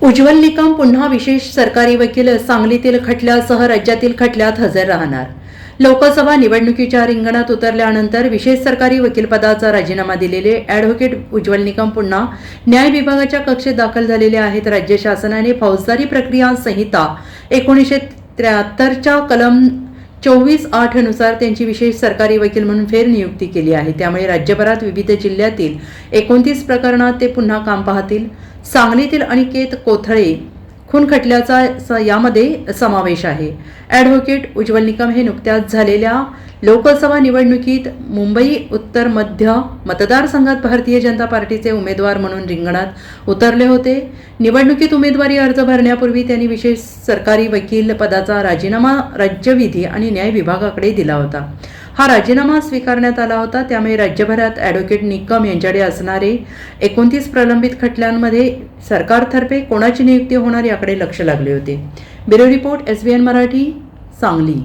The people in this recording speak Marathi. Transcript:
उज्ज्वल निकम पुन्हा विशेष सरकारी वकील सांगलीतील खटल्यासह राज्यातील खटल्यात हजर राहणार. लोकसभा निवडणुकीच्या रिंगणात उतरल्यानंतर विशेष सरकारी वकीलपदाचा राजीनामा दिलेले ॲडव्होकेट उज्ज्वल निकम पुन्हा न्याय विभागाच्या कक्षेत दाखल झालेले आहेत. राज्य शासनाने फौजदारी प्रक्रिया संहिता एकोणीसशे त्र्याहत्तरच्या कलम चोवीस आठनुसार त्यांची विशेष सरकारी वकील म्हणून फेरनियुक्ती केली आहे. त्यामुळे राज्यभरात विविध जिल्ह्यातील एकोणतीस प्रकरणात ते पुन्हा काम पाहतील. सांगलीतील अनिकेत कोथळे खून खटल्याचा स- यामध्ये समावेश आहे. ॲडव्होकेट उज्ज्वल निकम हे नुकत्याच झालेल्या लोकसभा निवडणुकीत मुंबई उत्तर मध्य मतदारसंघात भारतीय जनता पार्टीचे उमेदवार म्हणून रिंगणात उतरले होते. निवडणुकीत उमेदवारी अर्ज भरण्यापूर्वी त्यांनी विशेष सरकारी वकील पदाचा राजीनामा राज्यविधी आणि न्याय विभागाकडे दिला होता. हा राजीनामा स्वीकारण्यात आला होता. त्यामुळे राज्यभरात ॲडव्होकेट निकम यांच्याकडे असणारे एकोणतीस प्रलंबित खटल्यांमध्ये सरकारतर्फे कोणाची नियुक्ती होणार याकडे लक्ष लागले होते. Bureau report S B N Marathi Sangli.